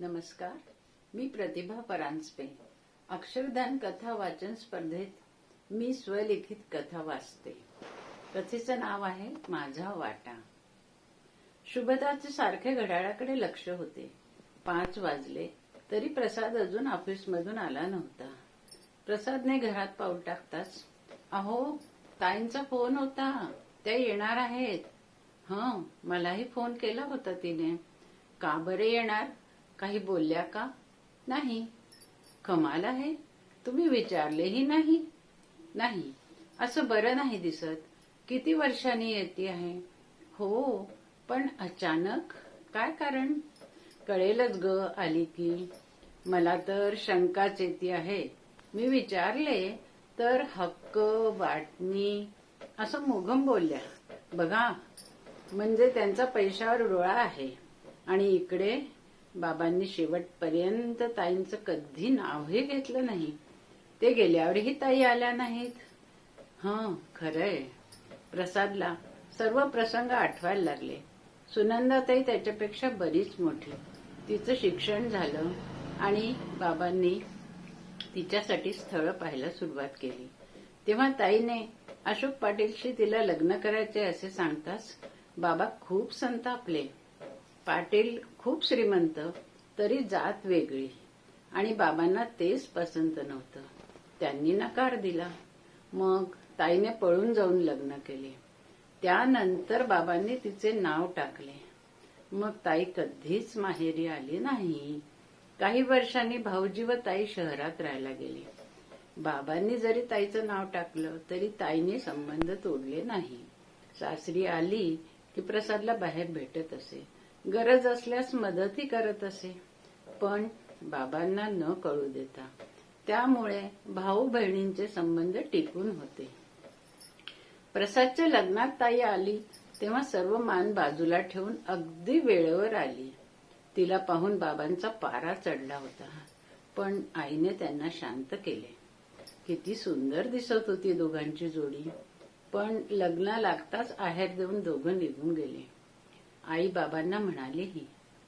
नमस्कार मी प्रतिभा परांजपे. अक्षरधान कथा वाचन स्पर्धेत मी स्वलिखित कथा वाचते. कथेचं नाव आहे माझा वाटा. शुभदाचे सारखे घड्याळाकडे लक्ष होते. पाच वाजले तरी प्रसाद अजून ऑफिसमधून आला नव्हता. प्रसादने घरात पाऊल टाकताच अहो ताईंचा फोन होता. त्या येणार आहेत. हं मलाही फोन केला होता तिने. का बरे येणार? काही बोलल्या का? नाही. कमाल आहे. तुम्ही विचारलेही नाही. नाही. असं बरं नाही दिसत. किती वर्षांनी येते आहे? हो पण अचानक? काय कारण? कळेलच ग आली की. मला तर शंकाच येते आहे. मी विचारले तर हक्क वाटणी असं मोघम बोलल्या. बघा म्हणजे त्यांचा पैशावर डोळा आहे. आणि इकडे बाबांनी शेवटपर्यंत ताईंचं कधी नावही घेतलं नाही. ते गेल्यावरही ताई आल्या नाहीत. हं खरंय. प्रसादला सर्व प्रसंग आठवायला लागले. सुनंदाताई त्याच्यापेक्षा बरीच मोठी. तिचं शिक्षण झालं आणि बाबांनी तिच्यासाठी स्थळ पाहायला सुरुवात केली. तेव्हा ताईने अशोक पाटीलशी तिला लग्न करायचे असे सांगताच बाबा खूप संतापले. पाटील खूप श्रीमंत तरी जात वेगळी. आणि बाबांना तेच पसंत नव्हतं. त्यांनी नकार दिला. मग ताईने पळून जाऊन लग्न केले. त्यानंतर बाबांनी तिचे नाव टाकले. मग ताई कधीच माहेरी आली नाही. काही वर्षांनी भाऊजी व ताई शहरात राहायला गेली. बाबांनी जरी ताईचं नाव टाकलं तरी ताईने संबंध तोडले नाही. सासरी आली की प्रसादला बाहेर भेटत असे. गरज असल्यास मदतही करत असे. पण बाबांना न कळू देता. त्यामुळे भाऊ बहिणींचे संबंध टिकून होते. प्रसादच्या लग्नात ताई आली तेव्हा सर्व मान बाजूला ठेवून अगदी वेळेवर आली. तिला पाहून बाबांचा पारा चढला होता. पण आईने त्यांना शांत केले. किती सुंदर दिसत होती दोघांची जोडी. पण लग्न लागताच आहेर देऊन दोघं निघून गेले. आई बाबांना म्हणालीही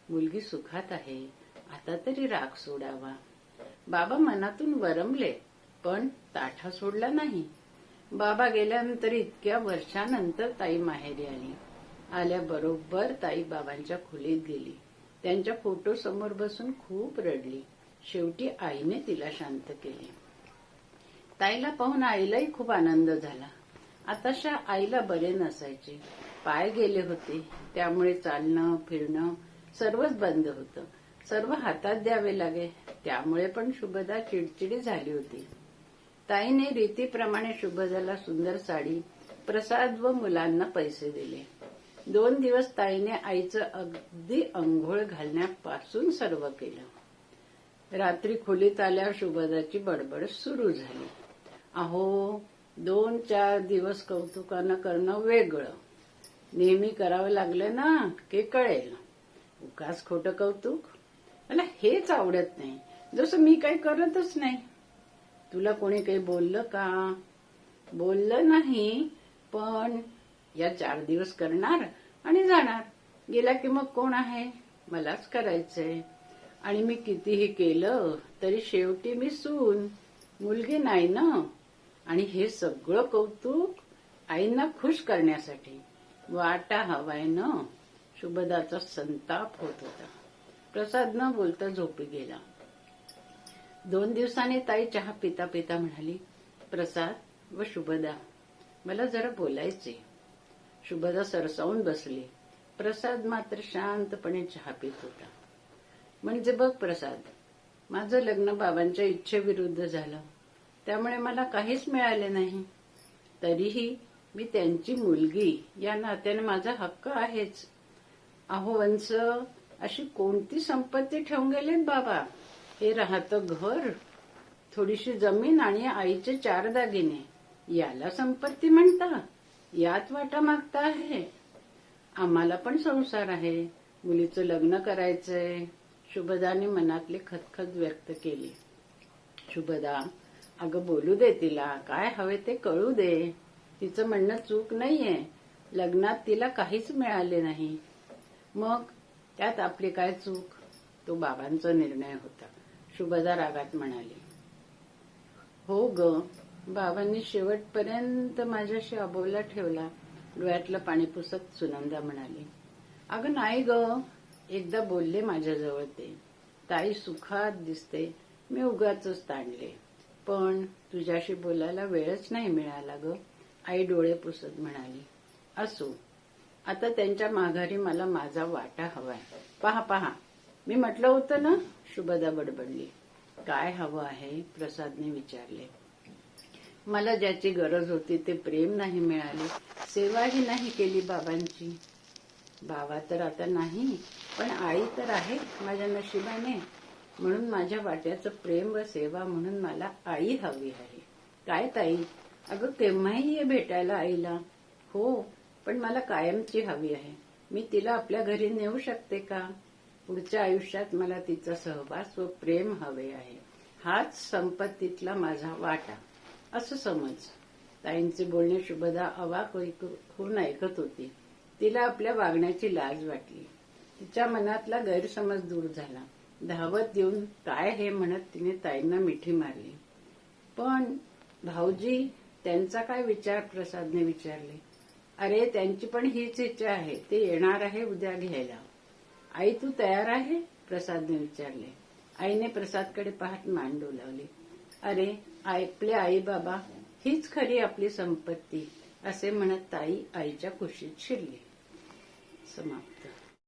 मुलगी सुखात आहे आता तरी राग सोडावा. बाबा मनातून वरमले पण ताठा सोडला नाही. बाबा गेल्यानंतर इतक्या वर्षानंतर ताई माहेरी आली. आल्याबरोबर ताई बाबांच्या खोलीत गेली. त्यांच्या फोटो समोर बसून खूप रडली. शेवटी आईने तिला शांत केले. ताईला पाहून आईलाही खूप आनंद झाला. आताशा आईला बरे नसायचे. पाय गेले होते. त्यामुळे चालणं फिरणं सर्वच बंद होतं. सर्व हातात द्यावे लागे. त्यामुळे पण शुभदा चिडचिडी झाली होती. ताईने रीतीप्रमाणे शुभदाला सुंदर साडी प्रसाद व मुलांना पैसे दिले. दोन दिवस ताईने आईचं अगदी अंघोळ घालण्यापासून सर्व केलं. रात्री खोलीत आल्यावर शुभदाची बडबड सुरू झाली. अहो दोन चार दिवस कौतुकानं करणं वेगळं. नेहमी करावं लागलं ना की कळेल. उगाच खोटं कौतुक. मला हेच आवडत नाही. जसं मी काही करतच नाही. तुला कोणी काही बोललं का? बोललं नाही पण या चार दिवस करणार आणि जाणार. गेला की मग कोण आहे? मलाच करायचंय. आणि मी कितीही केलं तरी शेवटी मी सून. मुलगी नाही ना. आणि हे सगळं कौतुक आईंना खुश करण्यासाठी. वाटा हवाय न? शुभदाचा संताप होत होता. प्रसाद न बोलता झोपी गेला. दोन दिवसांनी ताई चहा पिता पिता म्हणाली प्रसाद व शुभदा मला जरा बोलायचे शुभदा सरसावून बसली. प्रसाद मात्र शांतपणे चहा पित होता. म्हणजे बघ प्रसाद माझं लग्न बाबांच्या इच्छेविरुद्ध झालं. त्यामुळे मला काहीच मिळाले नाही. तरीही मी त्यांची मुलगी या नात्याने माझा हक्क आहेच. अहो अशी कोणती संपत्ती ठेवून गेलेत बाबा? हे राहतं घर थोडीशी जमीन आणि आईचे चार दागिने. याला संपत्ती म्हणता यात वाटा मागता आहे. आम्हाला पण संसार आहे मुलीचं लग्न करायचंय. शुभदाने मनातले खतखत व्यक्त केली. शुभदा अगं बोलू दे तिला काय हवे ते कळू दे. तिचं म्हणणं चूक नाहीये. लग्नात तिला काहीच मिळाले नाही. मग त्यात आपली काय चूक? तो बाबांचा निर्णय होता. शुभदा रागात म्हणाली हो ग बाबांनी शेवटपर्यंत माझ्याशी अबोला ठेवला. डोळ्यातलं पाणी पुसत सुनंदा म्हणाली अगं नाही ग एकदा बोलले माझ्याजवळ ते. ताई सुखात दिसते मी उगाच ताणले. पण तुझ्याशी बोलायला वेळच नाही मिळाला ग. आई डोळे पुसत म्हणाली असो आता त्यांच्या माघारी मला माझा वाटा हवाय. पहा पहा. मी म्हटलं होतं ना शुभदा बडबडली. काय हवं आहे? प्रसादने विचारले. मला ज्याची गरज होती ते प्रेम नाही मिळाले. सेवाही नाही केली बाबांची. बाबा तर आता नाही पण आई तर आहे माझ्या नशिबाने. म्हणून माझ्या वाट्याचं प्रेम व सेवा म्हणून मला आई हवी आहे. काय ताई? अगं केव्हाही ये भेटायला आईला हो पण मला कायमची हवी आहे. मी तिला आपल्या घरी नेऊ शकते का? पुढच्या आयुष्यात मला तिचा सहवास व प्रेम हवे आहे. हाच संपत्तीतला माझा वाटा. असं समज. ताईंचे बोलणे शुभदा अवाक होऊन ऐकत होती. तिला आपल्या वागण्याची लाज वाटली. तिच्या मनातला गैरसमज दूर झाला. धावत येऊन काय हे म्हणत तिने ताईंना मिठी मारली. पण भाऊजी त्यांचा काय विचार प्रसादने विचारले? अरे त्यांची पण हीच इच्छा आहे. ते येणार आहे उद्या घ्यायला. आई तू तयार आहे? प्रसादने विचारले. आईने प्रसादकडे पाहत मान डोलावली अरे आपले आई बाबा हीच खरी आपली संपत्ती असे म्हणत ताई आईच्या खुशीत शिरली. समाप्त.